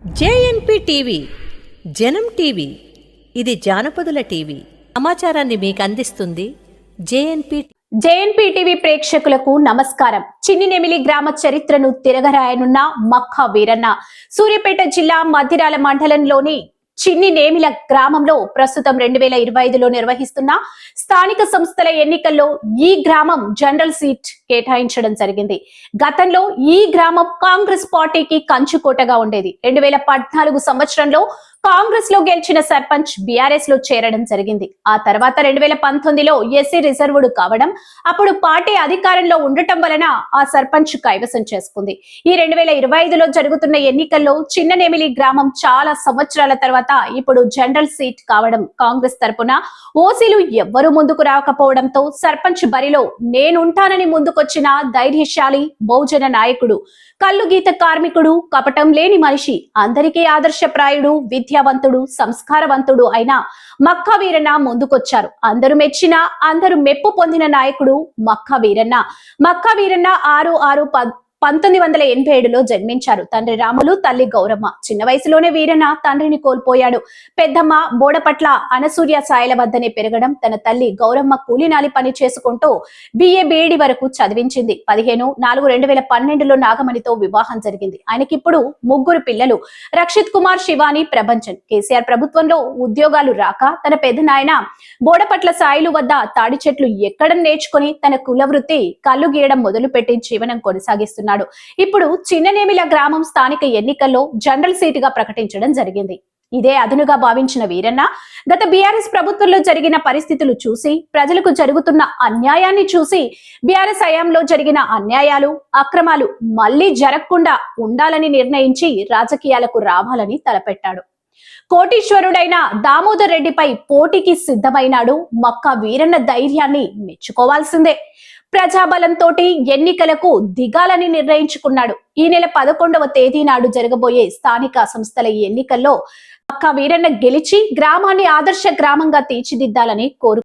JNP TV జనం TV ఇది జానపదుల TV. సమాచారాన్ని మీకు అందిస్తుంది జేఎన్పి జేఎన్పి టీవీ ప్రేక్షకులకు నమస్కారం. చిన్నినెమిలి గ్రామ చరిత్రను తిరగరాయనున్న మక్కా వీరన్న. సూర్యాపేట జిల్లా మధిరాల మండలంలోని చిన్ని నేమిల గ్రామంలో ప్రస్తుతం రెండు వేల ఇరవై ఐదులో నిర్వహిస్తున్న స్థానిక సంస్థల ఎన్నికల్లో ఈ గ్రామం జనరల్ సీట్ కేటాయించడం జరిగింది. గతంలో ఈ గ్రామం కాంగ్రెస్ పార్టీకి కంచుకోటగా ఉండేది. రెండు వేల పద్నాలుగు సంవత్సరంలో కాంగ్రెస్లో గెలిచిన సర్పంచ్ బీఆర్ఎస్లో చేరడం జరిగింది. ఆ తర్వాత రెండు వేల పంతొమ్మిదిలో ఎస్సీ రిజర్వుడు కావడం అప్పుడు పార్టీ అధికారంలో ఉండటం వలన ఆ సర్పంచ్ కైవసం చేసుకుంది. ఈ రెండు వేల ఇరవై ఐదులో జరుగుతున్న ఎన్నికల్లో చిన్ననేమిలి గ్రామం చాలా సంవత్సరాల తర్వాత ఇప్పుడు జనరల్ సీట్ కావడం కాంగ్రెస్ తరపున. ఓసీలు ఎవ్వరూ ముందుకు రాకపోవడంతో సర్పంచ్ బరిలో నేనుంటానని ముందుకొచ్చిన ధైర్యశాలి బహుజన నాయకుడు కళ్ళు గీత కార్మికుడు కపటం లేని మనిషి అందరికీ ఆదర్శప్రాయుడు విద్యావంతుడు సంస్కారవంతుడు అయిన మక్క వీరన్న ముందుకొచ్చారు. అందరూ మెచ్చిన అందరూ మెప్పు పొందిన నాయకుడు మక్క వీరన్న. మక్క వీరన్న ఆరు ఆరు పద్ పంతొమ్మిది వందల ఎనభై ఏడులో జన్మించారు. తండ్రి రాములు తల్లి గౌరమ్మ. చిన్న వయసులోనే వీరన్న తండ్రిని కోల్పోయాడు. పెద్దమ్మ బోడపట్ల అనసూర్య సాయల వద్దనే పెరగడం తన తల్లి గౌరమ్మ కూలినాలి పని చేసుకుంటూ బిఏ బిఏడి వరకు చదివించింది. పదిహేను నాలుగు రెండు వేల పన్నెండులో నాగమణితో వివాహం జరిగింది. ఆయనకిప్పుడు ముగ్గురు పిల్లలు. రక్షిత్ కుమార్ శివాని ప్రభంజన్. కేసీఆర్ ప్రభుత్వంలో ఉద్యోగాలు రాక తన పెద్ద నాయన బోడపట్ల సాయిలు వద్ద తాడి చెట్లు ఎక్కడ నేర్చుకుని తన కుల వృత్తి కళ్ళు గీయడం మొదలు పెట్టి జీవనం కొనసాగిస్తున్నాడు ఇప్పుడు చిన్ననేమిల గ్రామం స్థానిక ఎన్నికల్లో జనరల్ సీటుగా ప్రకటించడం జరిగింది. ఇదే అదునుగా భావించిన వీరన్న గత బీఆర్ఎస్ ప్రభుత్వంలో జరిగిన పరిస్థితులు చూసి ప్రజలకు జరుగుతున్న అన్యాయాన్ని చూసి బీఆర్ఎస్ హయాంలో జరిగిన అన్యాయాలు అక్రమాలు మళ్ళీ జరగకుండా ఉండాలని నిర్ణయించి రాజకీయాలకు రావాలని తలపెట్టాడు. కోటీశ్వరుడైన దామోదర్ రెడ్డిపై పోటీకి సిద్ధమైనాడు మక్క వీరన్న ధైర్యాన్ని మెచ్చుకోవాల్సిందే. ప్రజాబలంతో ఎన్నికలకు దిగాలని నిర్ణయించుకున్నాడు. ఈ నెల పదకొండవ తేదీ నాడు జరగబోయే స్థానిక సంస్థల ఈ ఎన్నికల్లో అక్క వీరన్న గెలిచి గ్రామాన్ని ఆదర్శ గ్రామంగా తీర్చిదిద్దాలని కోరు